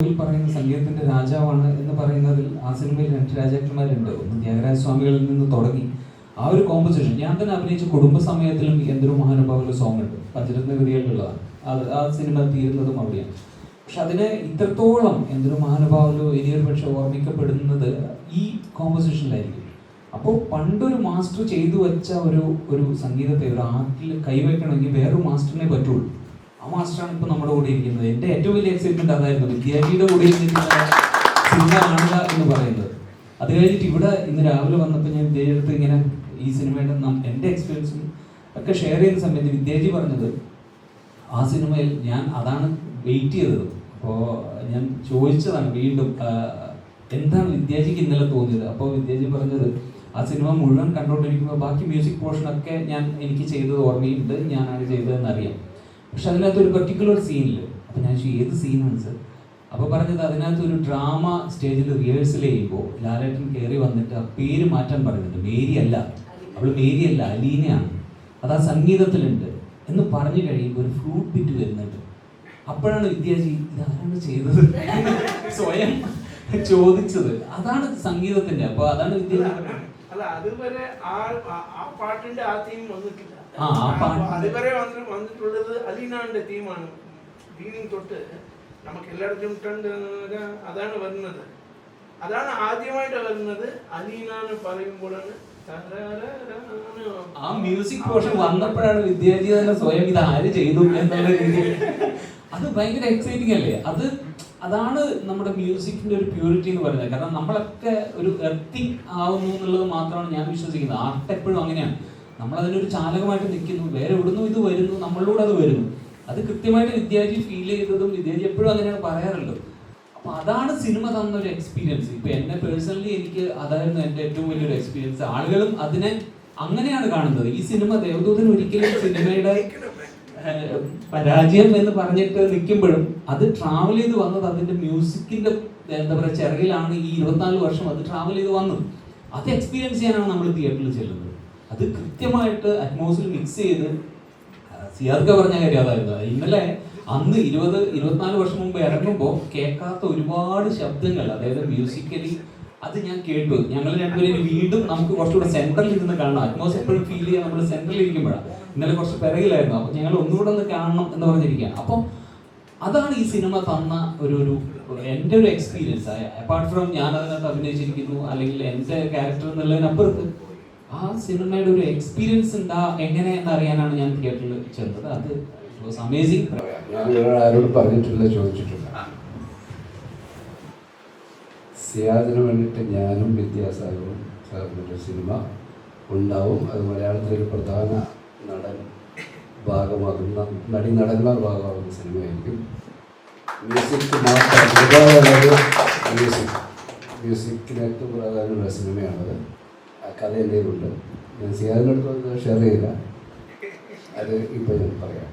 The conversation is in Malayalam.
പറയുന്ന സംഗീതത്തിന്റെ രാജാവാണ് എന്ന് പറയുന്നതിൽ ആ സിനിമയിൽ രണ്ട് രാജാക്കന്മാരുണ്ട്. ഒന്ന് ത്യാഗരാജ സ്വാമികളിൽ നിന്ന് തുടങ്ങി ആ ഒരു കോമ്പസിഷൻ ഞാൻ തന്നെ അഭിനയിച്ച കുടുംബ സമയത്തിലും എന്തൊരു മഹാനുഭാവ സോങ് ഉണ്ട് പഞ്ചരത്ന കൃതികളിലുള്ളതാണ് അത് ആ സിനിമ തീരുന്നതും അവിടെയാണ്. പക്ഷെ അതിനെ ഇത്രത്തോളം എന്തൊരു മഹാനുഭാവലോ ഇനിയൊരു പക്ഷെ ഓർമ്മിക്കപ്പെടുന്നത് ഈ കോമ്പസിഷനിലായിരിക്കും അപ്പോൾ പണ്ടൊരു മാസ്റ്റർ ചെയ്തു വെച്ച ഒരു ഒരു സംഗീതത്തെ ഒരു ആർട്ടിൽ കൈവയ്ക്കണമെങ്കിൽ വേറൊരു മാസ്റ്ററിനെ പറ്റുള്ളൂ. ആ മാസ്റ്ററാണ് ഇപ്പൊ നമ്മുടെ കൂടെ ഇരിക്കുന്നത്. എന്റെ ഏറ്റവും വലിയ എക്സൈറ്റ്മെന്റ് അതായിരുന്നു വിദ്യാർത്ഥിയുടെ കൂടെ ഇരുന്നിട്ട് സിനിമ കാണുക എന്ന് പറയുന്നത്. അത് കഴിഞ്ഞിട്ട് ഇവിടെ ഇന്ന് രാവിലെ വന്നപ്പോൾ ഞാൻ വിദ്യാർത്ഥി ഇങ്ങനെ ഈ സിനിമയുടെ എന്റെ എക്സ്പീരിയൻസും ഒക്കെ ഷെയർ ചെയ്യുന്ന സമയത്ത് വിദ്യാർത്ഥി പറഞ്ഞത് ആ സിനിമയിൽ ഞാൻ അതാണ് വെയിറ്റ് ചെയ്തത്. അപ്പോൾ ഞാൻ ചോദിച്ചതാണ് വീണ്ടും എന്താണ് വിദ്യാജിക്ക് ഇന്നലെ തോന്നിയത്? അപ്പോൾ വിദ്യാജി പറഞ്ഞത് ആ സിനിമ മുഴുവൻ കണ്ടുകൊണ്ടിരിക്കുമ്പോൾ ബാക്കി മ്യൂസിക് പോർഷനൊക്കെ ഞാൻ എനിക്ക് ചെയ്തത് ഓർമ്മയുണ്ട് ഞാനാണ് ചെയ്തതെന്ന് അറിയാം പക്ഷെ അതിനകത്ത് ഒരു പെർട്ടിക്കുലർ സീനിൽ അപ്പം ഞാൻ ഏത് സീനാണ് സർ അപ്പോൾ പറഞ്ഞത് അതിനകത്ത് ഒരു ഡ്രാമ സ്റ്റേജിൽ റിഹേഴ്സൽ ചെയ്യുമ്പോൾ ലാലേട്ടൻ കയറി വന്നിട്ട് ആ പേര് മാറ്റാൻ പറയുന്നുണ്ട്. മേരി അല്ല. അവൾ മേരി അല്ല അലീനയാണ്. അത് ആ സംഗീതത്തിലുണ്ട് എന്ന് പറഞ്ഞു കഴിയുമ്പോൾ ഒരു ഫ്രൂട്ട് ബിറ്റ് വരുന്നുണ്ട്. അപ്പോഴാണ് വിദ്യാജി ഇതാരാണ് ചെയ്തത്? സ്വയം ചോദിച്ചത്. അതാണ് സംഗീതത്തിന്റെ. അപ്പോൾ അതാണ് വിദ്യാജി. അല്ല അതുവരെ ആ ആ- പാട്ടിന്റെ ആ തീം വന്നിട്ടില്ല. അതുവരെ വന്നിട്ട് വന്നിട്ടുള്ളത് അലീനാന്റെ തീമാണ് ബീനിങ് തൊട്ട് നമുക്ക് എല്ലായിടത്തും ടണ്ട് അതാണ് വരുന്നത് അതാണ് ആദ്യമായിട്ട് വരുന്നത് അലീന എന്ന് പറയുമ്പോഴാണ്. ആ മ്യൂസിക് പോർഷൻ വന്നപ്പോഴാണ് വിദ്യാർത്ഥി തന്നെ സ്വയം ഇത് ആര് ചെയ്തു എന്നുള്ള രീതിയിൽ അത് ഭയങ്കര എക്സൈറ്റിംഗ് അല്ലേ? അത് അതാണ് നമ്മുടെ മ്യൂസിക്കിന്റെ ഒരു പ്യൂരിറ്റി എന്ന് പറയുന്നത്. കാരണം നമ്മളൊക്കെ ഒരു എർത്തിങ് ആവുന്നു എന്നുള്ളത് മാത്രമാണ് ഞാൻ വിശ്വസിക്കുന്നത്. ആർട്ട് എപ്പോഴും അങ്ങനെയാണ്. നമ്മൾ അതിനൊരു ചാലകമായിട്ട് നിൽക്കുന്നു. വേറെ എവിടുന്നു ഇത് വരുന്നു. നമ്മളിലൂടെ അത് വരുന്നു. അത് കൃത്യമായിട്ട് വിദ്യാർത്ഥി ഫീൽ ചെയ്തതും വിദ്യാർത്ഥി എപ്പോഴും അങ്ങനെയാണ് പറയാറുള്ളത്. അപ്പൊ അതാണ് സിനിമ തന്ന ഒരു എക്സ്പീരിയൻസ് ഇപ്പൊ എന്നെ പേഴ്സണലി എനിക്ക് അതായിരുന്നു എന്റെ ഏറ്റവും വലിയൊരു എക്സ്പീരിയൻസ് ആളുകളും അതിനെ അങ്ങനെയാണ് കാണുന്നത്. ഈ സിനിമ ദേവദൂതൻ ഒരിക്കലും സിനിമയുടെ പരാജയം എന്ന് പറഞ്ഞിട്ട് നിൽക്കുമ്പോഴും അത് ട്രാവൽ ചെയ്ത് വന്നത് അതിന്റെ മ്യൂസിക്കിന്റെ എന്താ പറയുക ചിറകിലാണ് ഈ ഇരുപത്തിനാല് വർഷം അത് ട്രാവൽ ചെയ്ത് വന്നു അത് എക്സ്പീരിയൻസ് ചെയ്യാനാണ് നമ്മൾ തിയേറ്ററിൽ ചെല്ലുന്നത്. അത് കൃത്യമായിട്ട് അറ്റ്മോസ്ഫിയർ മിക്സ് ചെയ്ത് സിയാർക്ക പറഞ്ഞ കാര്യം അതായത് ഇന്നലെ അന്ന് ഇരുപത് ഇരുപത്തിനാല് വർഷം മുമ്പ് ഇറങ്ങുമ്പോൾ കേൾക്കാത്ത ഒരുപാട് ശബ്ദങ്ങൾ അതായത് മ്യൂസിക്കലി അത് ഞാൻ കേട്ടു. ഞങ്ങൾ രണ്ടുപേരും വീണ്ടും നമുക്ക് കുറച്ചുകൂടെ സെൻട്രലിൽ ഇരുന്ന് കാണണം. അറ്റ്മോസ്ഫിയർ എപ്പോഴും ഫീൽ ചെയ്യാൻ നമ്മൾ സെൻട്രലിൽ ഇരിക്കുമ്പോഴാണ് ഇന്നലെ കുറച്ച് പിറകിലായിരുന്നു. അപ്പൊ ഞങ്ങൾ ഒന്നുകൂടെ ഒന്ന് കാണണം എന്ന് പറഞ്ഞിരിക്കുകയാണ്. അപ്പം അതാണ് ഈ സിനിമ തന്ന ഒരു ഒരു എന്റെ ഒരു എക്സ്പീരിയൻസ് ആയ അപ്പാർട്ട് ഫ്രം ഞാൻ അതിനകത്ത് അഭിനയിച്ചിരിക്കുന്നു അല്ലെങ്കിൽ എന്റെ ക്യാരക്ടർ എന്നുള്ളതിനപ്പുറത്ത് ആ സിനിമയുടെ ഒരു എക്സ്പീരിയൻസ് ഉണ്ടാ എങ്ങനെ എന്ന് അറിയാനാണ് ഞാൻ തിയേറ്ററിൽ ചെന്നത് അത് അമേസിങ് ഞാൻ ആരോട് പറഞ്ഞിട്ടില്ല ചോദിച്ചിട്ടില്ല. സിയാദിന് വേണ്ടിയിട്ട് ഞാനും വിദ്യാസാഗറും ചേർന്നൊരു സിനിമ ഉണ്ടാവും. അത് മലയാളത്തിലെ ഒരു പ്രധാന നടൻ ഭാഗമാകുന്ന നടി നടന്മാർ ഭാഗമാകുന്ന സിനിമയായിരിക്കും. മ്യൂസിക് മാത്രം മ്യൂസിക് മ്യൂസിക്കിന് ഏറ്റവും പ്രാധാന്യമുള്ള സിനിമയാണത്. ആ കഥ എന്റെ ഉണ്ട് ഞാൻ സിയാദിനടുത്ത് ഷെയർ ചെയ്യില്ല. അത് ഇപ്പോൾ ഞാൻ പറയാം.